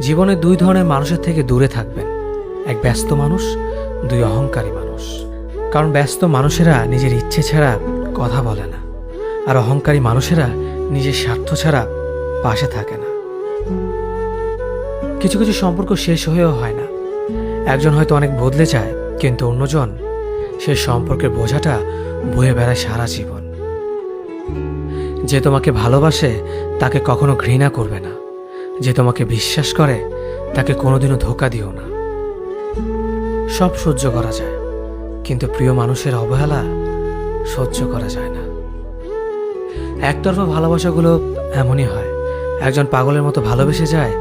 জীবনে দুই ধরনের মানুষের থেকে দূরে থাকবেন। এক ব্যস্ত মানুষ, দুই অহংকারী মানুষ। কারণ ব্যস্ত মানুষেরা নিজের ইচ্ছে ছাড়া কথা বলে না। আর অহংকারী মানুষেরা নিজের স্বার্থ ছাড়া পাশে থাকে না। কিছু কিছু সম্পর্ক শেষ হয়েও হয় না। একজন হয়তো অনেক বদলে যায়, কিন্তু অন্যজন সে সম্পর্কের বোঝাটা বয়ে বেড়ায় সারা জীবন। যে তোমাকে ভালোবাসে, তাকে কখনো ঘৃণা করবে না। যে তোমাকে বিশ্বাস করে, তাকে কোনোদিনও ধোকা দিও না। সব সহ্য করা যায়, কিন্তু প্রিয় মানুষের অবহেলা সহ্য করা যায় না। একতরফা ভালোবাসাগুলো এমনই হয়, একজন পাগলের মতো ভালোবেসে যায়,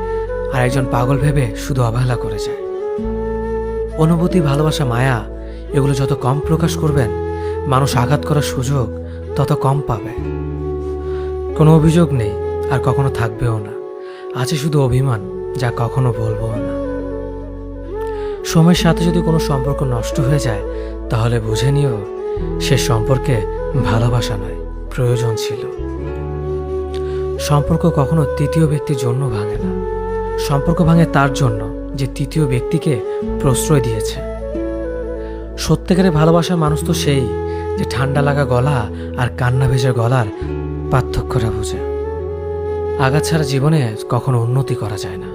আর একজন পাগল ভেবে শুধু অবহেলা করে যায়। অনুভূতি, ভালোবাসা, মায়া, এগুলো যত কম প্রকাশ করবেন, মানুষ আঘাত করার সুযোগ তত কম পাবে। কোনো অভিযোগ নেই, আর কখনো থাকবেও না। আছে শুধু অভিমান, যা কখনো বলব না। সময়ের সাথে যদি কোনো সম্পর্ক নষ্ট হয়ে যায়, তাহলে বুঝে নিও, সে সম্পর্কে ভালোবাসা নয়, প্রয়োজন ছিল। সম্পর্ক কখনো তৃতীয় ব্যক্তির জন্য ভাঙে না। সম্পর্ক ভাঙে তার জন্য, যে তৃতীয় ব্যক্তিকে প্রশ্রয় দিয়েছে। সত্যিকারের ভালোবাসার মানুষ তো সেই, যে ঠান্ডা লাগা গলা আর কান্না ভেজা গলার পার্থক্যটা বোঝে। আঘাত জীবনে কখনো উন্নতি করা যায় না।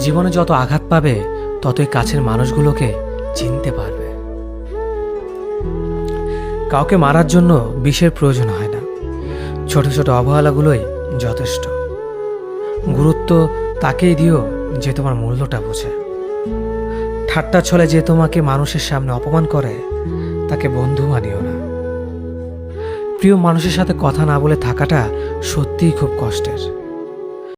জীবনে যত আঘাত পাবে, ততই কাছের মানুষগুলোকে চিনতে পারবে। কাউকে মারার জন্য বিষের প্রয়োজন হয় না। ছোট ছোট অবহেলাগুলোই যথেষ্ট। গুরুত্ব তাকেই দিও যে তোমার মূল্যটা বোঝে। ঠাট্টা ছলে যে তোমাকে মানুষের সামনে অপমান করে, তাকে বন্ধু মানিও না। প্রিয় মানুষের সাথে কথা না বলে থাকাটা সত্যিই খুব কষ্টের।